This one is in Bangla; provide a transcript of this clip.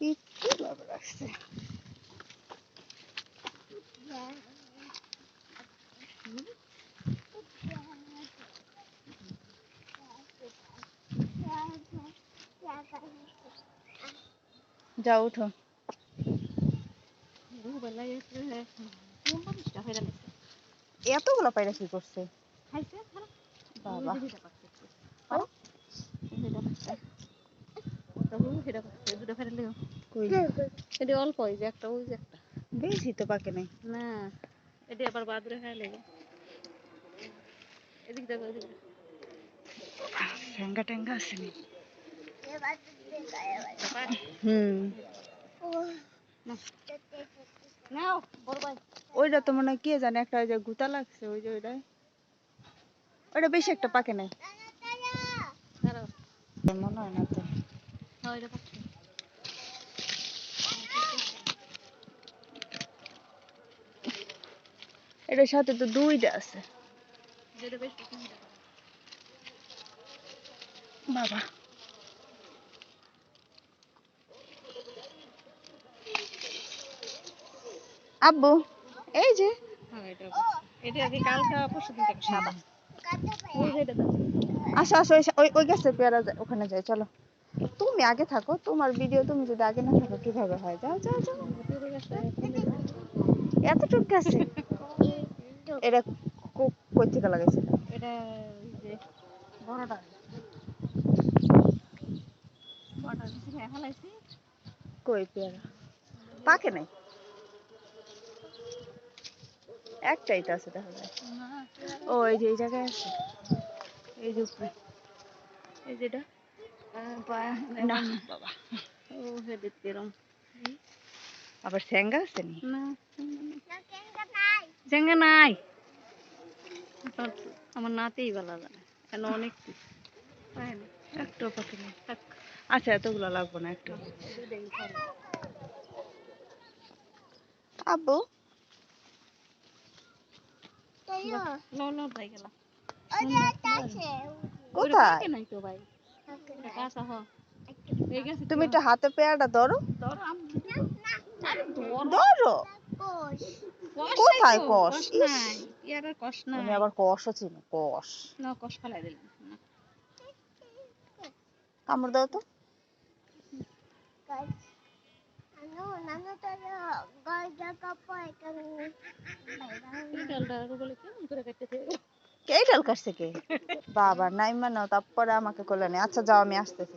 একটু লাভ রাখছে যাও উঠো হয়ে গেছে। এতগুলো পায়রা কি করছে? বাবা। দুইটা পাচ্ছে পারো দুইটা পাচ্ছে তবু সেটা পাচ্ছে দুটো ফেলে কই এটা অল্প ওই যে একটা ওই যে একটা। বেশি তো পাকে নাই। না এটা আবার বাদুরে খাই এদিক দেখো এদিক ঠ্যাঙ্গা ট্যাঙ্গা আসেনি হুম। নাও বড় ভাই ওইটা তো মনে হয় কে জানে, একটা ওই যে গুতা লাগছে, ওই যে ওইটা ওইটা বেশি একটা পাকে নাই। মনে হয় না তো। এটার সাথে তো দুইটা আছে। বাবা। আব্বু। এই যে। হ্যাঁ ওই। আসো আসো ওই ওই গাছের পেয়ারা ওখানে যাই চলো। তুমি আগে থাকো তোমার ভিডিও তুমি যদি আগে না থাকো কীভাবে হয়? যাও যাও যাও। ভেতরে গেছে, এটা কই থেকে লাগাইছিল এটা বড়টা। কই পেয়ারা? পাকে নাই? একটাই তো আছে না ও এই যে এই জায়গায় আছে। এই যে উপরে। এই যেটা না বাবা। ও হে দেখতে এরম আবার স্যাঙ্গা আছে নি? না। জেঙ্গা নাই। আমার নাতেই বলা জানে। কেন অনেক একটু থাক। আচ্ছা এতগুলো লাগবে না একটু। আব্বু? লো লো ভাই গেলাম কোথায় নাই তো ভাই? কাঁচা হ তুমি একটু হাতে পেয়ারাটা ধরো। ধরো কোথায় কষ? তুমি আবার কষও চিনো কষ। না কষ ফেলাই দিলাম কামড় দাও তো। কে ডাল কাটছে কে? বাবা নাই মানো তারপরে আমাকে করলেন আচ্ছা যাও আমি আসতেছি